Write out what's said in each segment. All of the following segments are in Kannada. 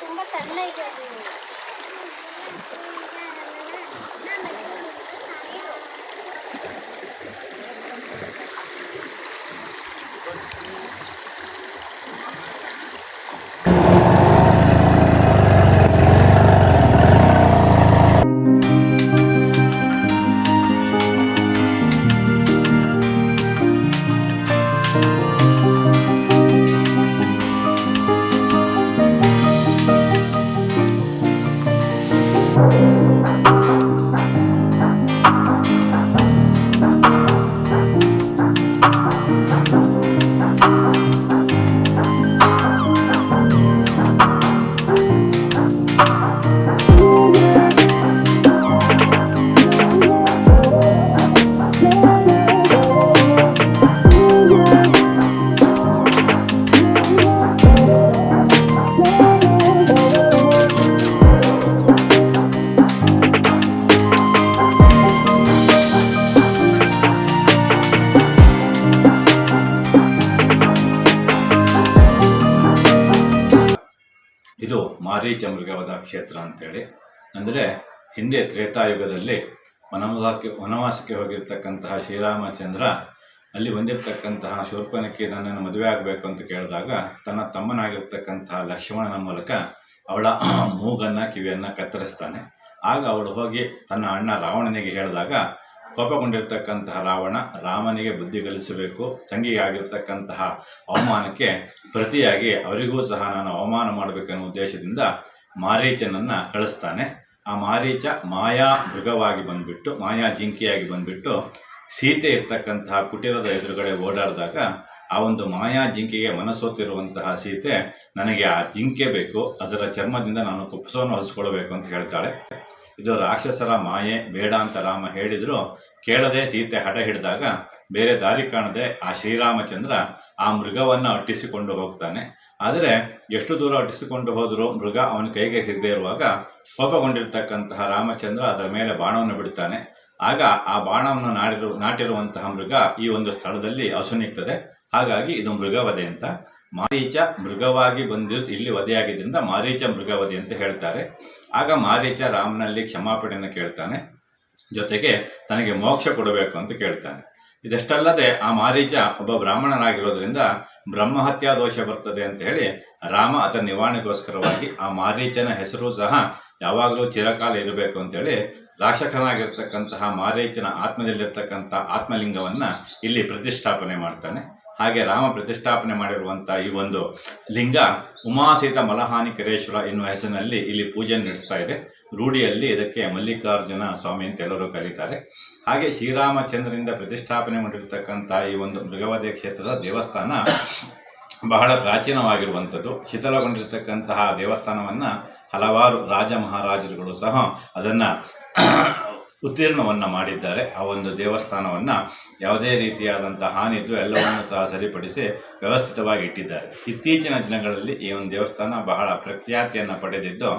ತುಂಬ ಸಣ್ಣ ಇದೆ ಅದು ಮಾರೀಚ ಮೃಗವಧ ಕ್ಷೇತ್ರ ಅಂತೇಳಿ. ಅಂದರೆ ಹಿಂದೆ ತ್ರೇತಾಯುಗದಲ್ಲಿ ವನವಾಸಕ್ಕೆ ವನವಾಸಕ್ಕೆ ಹೋಗಿರ್ತಕ್ಕಂತಹ ಶ್ರೀರಾಮಚಂದ್ರ ಅಲ್ಲಿ ಬಂದಿರತಕ್ಕಂತಹ ಶೂರ್ಪನಕ್ಕೆ ನನ್ನನ್ನು ಮದುವೆ ಆಗಬೇಕು ಅಂತ ಕೇಳಿದಾಗ ತನ್ನ ತಮ್ಮನಾಗಿರ್ತಕ್ಕಂತಹ ಲಕ್ಷ್ಮಣನ ಮೂಲಕ ಅವಳ ಮೂಗನ್ನು, ಕಿವಿಯನ್ನು ಕತ್ತರಿಸ್ತಾನೆ. ಆಗ ಅವಳು ಹೋಗಿ ತನ್ನ ಅಣ್ಣ ರಾವಣನಿಗೆ ಹೇಳಿದಾಗ ಕೋಪಗೊಂಡಿರ್ತಕ್ಕಂತಹ ರಾವಣ ರಾಮನಿಗೆ ಬುದ್ಧಿ ಕಲಿಸಬೇಕು, ತಂಗಿಗೆ ಆಗಿರ್ತಕ್ಕಂತಹ ಅವಮಾನಕ್ಕೆ ಪ್ರತಿಯಾಗಿ ಅವರಿಗೂ ಸಹ ನಾನು ಅವಮಾನ ಮಾಡಬೇಕನ್ನೋ ಉದ್ದೇಶದಿಂದ ಮಾರೀಚನನ್ನು ಕಳಿಸ್ತಾನೆ. ಆ ಮಾರೀಚ ಮಾಯಾ ಮೃಗವಾಗಿ ಬಂದ್ಬಿಟ್ಟು, ಮಾಯಾ ಜಿಂಕೆಯಾಗಿ ಬಂದ್ಬಿಟ್ಟು ಸೀತೆ ಇರ್ತಕ್ಕಂತಹ ಕುಟೀರದ ಎದುರುಗಡೆ ಓಡಾಡಿದಾಗ ಆ ಒಂದು ಮಾಯಾ ಜಿಂಕೆಗೆ ಮನಸ್ಸೋತಿರುವಂತಹ ಸೀತೆ, ನನಗೆ ಆ ಜಿಂಕೆ ಬೇಕು, ಅದರ ಚರ್ಮದಿಂದ ನಾನು ಕುಪ್ಪಸವನ್ನು ಹೊಲಿಸ್ಕೊಳ್ಬೇಕು ಅಂತ ಹೇಳ್ತಾಳೆ. ಇದು ರಾಕ್ಷಸರ ಮಾಯೆ, ಬೇಡ ಅಂತ ರಾಮ ಹೇಳಿದ್ರು. ಕೇಳದೆ ಸೀತೆ ಹಠ ಹಿಡಿದಾಗ ಬೇರೆ ದಾರಿ ಕಾಣದೆ ಆ ಶ್ರೀರಾಮಚಂದ್ರ ಆ ಮೃಗವನ್ನು ಅಟ್ಟಿಸಿಕೊಂಡು ಹೋಗ್ತಾನೆ. ಆದರೆ ಎಷ್ಟು ದೂರ ಅಟ್ಟಿಸಿಕೊಂಡು ಹೋದರೂ ಮೃಗ ಅವನ ಕೈಗೆ ಸಿಗದೆ ಇರುವಾಗ ಕೋಪಗೊಂಡಿರ್ತಕ್ಕಂತಹ ರಾಮಚಂದ್ರ ಅದರ ಮೇಲೆ ಬಾಣವನ್ನು ಬಿಡ್ತಾನೆ. ಆಗ ಆ ಬಾಣವನ್ನು ನಾಡಿರು ನಾಟಿರುವಂತಹ ಮೃಗ ಈ ಒಂದು ಸ್ಥಳದಲ್ಲಿ ಅಸುನಿಗ್ತದೆ. ಹಾಗಾಗಿ ಇದು ಮೃಗವಧೆ ಅಂತ ಮಾರೀಚ ಮೃಗವಾಗಿ ಬಂದಿ ಇಲ್ಲಿ ವಧೆಯಾಗಿದ್ದರಿಂದ ಮಾರೀಚ ಮೃಗವಧೆ ಅಂತ ಹೇಳ್ತಾರೆ. ಆಗ ಮಾರೀಚ ರಾಮನಲ್ಲಿ ಕ್ಷಮಾಪಣೆಯನ್ನು ಕೇಳ್ತಾನೆ. ಜೊತೆಗೆ ತನಗೆ ಮೋಕ್ಷ ಕೊಡಬೇಕು ಅಂತ ಕೇಳ್ತಾನೆ. ಇದಷ್ಟಲ್ಲದೆ ಆ ಮಾರೀಚ ಒಬ್ಬ ಬ್ರಾಹ್ಮಣನಾಗಿರೋದ್ರಿಂದ ಬ್ರಹ್ಮಹತ್ಯಾ ದೋಷ ಬರ್ತದೆ ಅಂತ ಹೇಳಿ ರಾಮ ಅದರ ನಿವಾರಣೆಗೋಸ್ಕರವಾಗಿ ಆ ಮಾರೀಚನ ಹೆಸರು ಸಹ ಯಾವಾಗಲೂ ಚಿರಕಾಲ ಇರಬೇಕು ಅಂತೇಳಿ ರಾಶಕನಾಗಿರ್ತಕ್ಕಂತಹ ಮಾರೀಚನ ಆತ್ಮದಲ್ಲಿರ್ತಕ್ಕಂಥ ಆತ್ಮಲಿಂಗವನ್ನ ಇಲ್ಲಿ ಪ್ರತಿಷ್ಠಾಪನೆ ಮಾಡ್ತಾನೆ. ಹಾಗೆ ರಾಮ ಪ್ರತಿಷ್ಠಾಪನೆ ಮಾಡಿರುವಂತಹ ಈ ಒಂದು ಲಿಂಗ ಉಮಾಸೀತ ಮಲಹಾನಿಕರೇಶ್ವರ ಎನ್ನುವ ಹೆಸರಿನಲ್ಲಿ ಇಲ್ಲಿ ಪೂಜೆ ನಡೆಸ್ತಾ ಇದೆ. ರೂಢಿಯಲ್ಲಿ ಇದಕ್ಕೆ ಮಲ್ಲಿಕಾರ್ಜುನ ಸ್ವಾಮಿ ಅಂತ ಎಲ್ಲರೂ ಕರೀತಾರೆ. ಹಾಗೆ ಶ್ರೀರಾಮಚಂದ್ರನಿಂದ ಪ್ರತಿಷ್ಠಾಪನೆ ಮಾಡಿರ್ತಕ್ಕಂಥ ಈ ಒಂದು ಮೃಗವಧೆ ಕ್ಷೇತ್ರದ ದೇವಸ್ಥಾನ ಬಹಳ ಪ್ರಾಚೀನವಾಗಿರುವಂಥದ್ದು. ಶಿಥಲಗೊಂಡಿರ್ತಕ್ಕಂತಹ ದೇವಸ್ಥಾನವನ್ನು ಹಲವಾರು ರಾಜ ಮಹಾರಾಜರುಗಳು ಸಹ ಅದನ್ನು ಉತ್ತೀರ್ಣವನ್ನು ಮಾಡಿದ್ದಾರೆ. ಆ ಒಂದು ದೇವಸ್ಥಾನವನ್ನು ಯಾವುದೇ ರೀತಿಯಾದಂಥ ಹಾನಿ ಇದ್ದರೂ ಎಲ್ಲವನ್ನು ಸಹ ಸರಿಪಡಿಸಿ ವ್ಯವಸ್ಥಿತವಾಗಿ ಇಟ್ಟಿದ್ದಾರೆ. ಇತ್ತೀಚಿನ ದಿನಗಳಲ್ಲಿ ಈ ಒಂದು ದೇವಸ್ಥಾನ ಬಹಳ ಪ್ರಖ್ಯಾತಿಯನ್ನು ಪಡೆದಿದ್ದು,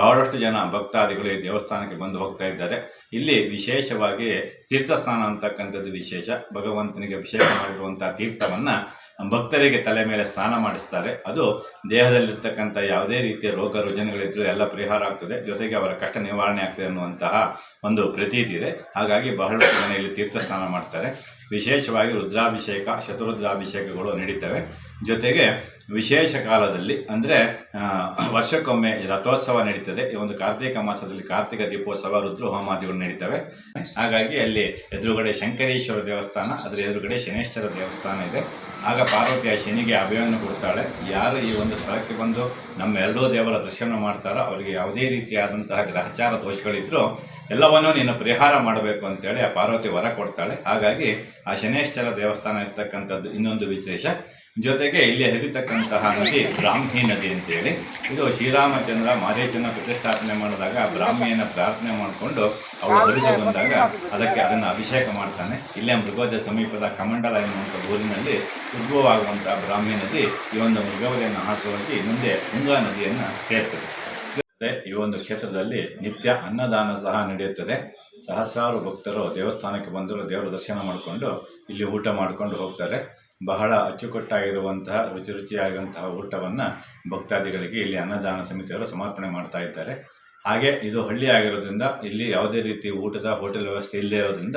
ಬಹಳಷ್ಟು ಜನ ಭಕ್ತಾದಿಗಳು ಈ ದೇವಸ್ಥಾನಕ್ಕೆ ಬಂದು ಹೋಗ್ತಾ ಇದ್ದಾರೆ. ಇಲ್ಲಿ ವಿಶೇಷವಾಗಿ ತೀರ್ಥಸ್ನಾನ ಅಂತಕ್ಕಂಥದ್ದು ವಿಶೇಷ. ಭಗವಂತನಿಗೆ ಅಭಿಷೇಕ ಮಾಡಿರುವಂತಹ ತೀರ್ಥವನ್ನು ಭಕ್ತರಿಗೆ ತಲೆ ಮೇಲೆ ಸ್ನಾನ ಮಾಡಿಸ್ತಾರೆ. ಅದು ದೇಹದಲ್ಲಿರ್ತಕ್ಕಂಥ ಯಾವುದೇ ರೀತಿಯ ರೋಗ ರುಜಿನಗಳಿದ್ರೂ ಎಲ್ಲ ಪರಿಹಾರ ಆಗ್ತದೆ. ಜೊತೆಗೆ ಅವರ ಕಷ್ಟ ನಿವಾರಣೆ ಆಗ್ತದೆ ಅನ್ನುವಂತಹ ಒಂದು ಪ್ರತೀತಿ ಇದೆ. ಹಾಗಾಗಿ ಬಹಳಷ್ಟು ಮನೆಯಲ್ಲಿ ತೀರ್ಥ ಸ್ನಾನ ಮಾಡ್ತಾರೆ. ವಿಶೇಷವಾಗಿ ರುದ್ರಾಭಿಷೇಕ, ಶತರುದ್ರಾಭಿಷೇಕಗಳು ನಡೀತವೆ. ಜೊತೆಗೆ ವಿಶೇಷ ಕಾಲದಲ್ಲಿ ಅಂದರೆ ವರ್ಷಕ್ಕೊಮ್ಮೆ ರಥೋತ್ಸವ ನಡೀತದೆ. ಈ ಒಂದು ಕಾರ್ತಿಕ ಮಾಸದಲ್ಲಿ ಕಾರ್ತಿಕ ದೀಪೋತ್ಸವ, ರುದ್ರ ಹೋಮಾದಿಗಳು ನಡೀತವೆ. ಹಾಗಾಗಿ ಅಲ್ಲಿ ಎದುರುಗಡೆ ಶಂಕರೇಶ್ವರ ದೇವಸ್ಥಾನ, ಅದರ ಎದುರುಗಡೆ ಶನೇಶ್ವರ ದೇವಸ್ಥಾನ ಇದೆ. ಆಗ ಪಾರ್ವತಿ ಆ ಶನಿಗೆ ಅಭಯವನ್ನು ಕೊಡ್ತಾಳೆ. ಯಾರು ಈ ಒಂದು ಸ್ಥಳಕ್ಕೆ ಬಂದು ನಮ್ಮ ಎರಡೂ ದೇವರ ದರ್ಶನ ಮಾಡ್ತಾರೋ, ಅವರಿಗೆ ಯಾವುದೇ ರೀತಿಯಾದಂತಹ ಗ್ರಹಚಾರ ದೋಷಗಳಿದ್ರೂ ಎಲ್ಲವನ್ನೂ ನೀನು ಪರಿಹಾರ ಮಾಡಬೇಕು ಅಂತೇಳಿ ಆ ಪಾರ್ವತಿ ವರ ಕೊಡ್ತಾಳೆ. ಹಾಗಾಗಿ ಆ ಶನೇಶ್ವರ ದೇವಸ್ಥಾನ ಇರ್ತಕ್ಕಂಥದ್ದು ಇನ್ನೊಂದು ವಿಶೇಷ. ಜೊತೆಗೆ ಇಲ್ಲಿ ಹರಿತಕ್ಕಂತಹ ನದಿ ಬ್ರಾಹ್ಮಿ ನದಿ ಅಂತೇಳಿ. ಇದು ಶ್ರೀರಾಮಚಂದ್ರ ಮಾರೇಶನ ಪ್ರತಿಷ್ಠಾಪನೆ ಮಾಡಿದಾಗ ಬ್ರಾಹ್ಮಿಯನ್ನು ಪ್ರಾರ್ಥನೆ ಮಾಡಿಕೊಂಡು ಅವಳು ಹರಿದು ಬಂದಾಗ ಅದಕ್ಕೆ ಅದನ್ನು ಅಭಿಷೇಕ ಮಾಡ್ತಾನೆ. ಇಲ್ಲೇ ಮೃಗೋದ ಸಮೀಪದ ಕಮಂಡಲ ಎನ್ನುವಂಥ ಊರಿನಲ್ಲಿ ಉದ್ಭವವಾಗುವಂತಹ ಬ್ರಾಹ್ಮಿ ನದಿ ಈ ಒಂದು ಮೃಗವರಿಯನ್ನು ಹಾಸುವಾಗಿ ಮುಂದೆ ತುಂಗಾ ನದಿಯನ್ನು ಸೇರ್ತದೆ. ಈ ಒಂದು ಕ್ಷೇತ್ರದಲ್ಲಿ ನಿತ್ಯ ಅನ್ನದಾನ ಸಹ ನಡೆಯುತ್ತದೆ. ಸಹಸ್ರಾರು ಭಕ್ತರು ದೇವಸ್ಥಾನಕ್ಕೆ ಬಂದರೂ ದೇವರ ದರ್ಶನ ಮಾಡಿಕೊಂಡು ಇಲ್ಲಿ ಊಟ ಮಾಡಿಕೊಂಡು ಹೋಗ್ತಾರೆ. ಬಹಳ ಅಚ್ಚುಕಟ್ಟಾಗಿರುವಂತಹ ರುಚಿ ರುಚಿಯಾಗಿರುವಂತಹ ಊಟವನ್ನು ಭಕ್ತಾದಿಗಳಿಗೆ ಇಲ್ಲಿ ಅನ್ನದಾನ ಸಮಿತಿಯವರು ಸಮರ್ಪಣೆ ಮಾಡ್ತಾ ಇದ್ದಾರೆ. ಹಾಗೆ ಇದು ಹಳ್ಳಿ ಆಗಿರೋದ್ರಿಂದ ಇಲ್ಲಿ ಯಾವುದೇ ರೀತಿ ಊಟದ ಹೋಟೆಲ್ ವ್ಯವಸ್ಥೆ ಇಲ್ಲದೆ ಇರೋದ್ರಿಂದ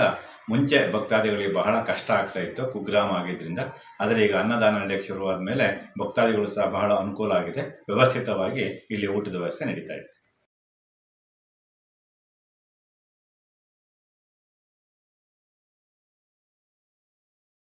ಮುಂಚೆ ಭಕ್ತಾದಿಗಳಿಗೆ ಬಹಳ ಕಷ್ಟ ಆಗ್ತಾ ಇತ್ತು, ಕುಗ್ರಾಮ ಆಗಿದ್ದರಿಂದ ಆದರೆ ಈಗ ಅನ್ನದಾನ ನಡೆಯಕ್ಕೆ ಶುರುವಾದ ಮೇಲೆ ಭಕ್ತಾದಿಗಳು ಸಹ ಬಹಳ ಅನುಕೂಲ ಆಗಿದೆ. ವ್ಯವಸ್ಥಿತವಾಗಿ ಇಲ್ಲಿ ಊಟದ ವ್ಯವಸ್ಥೆ ನಡೀತಾ ಇದೆ.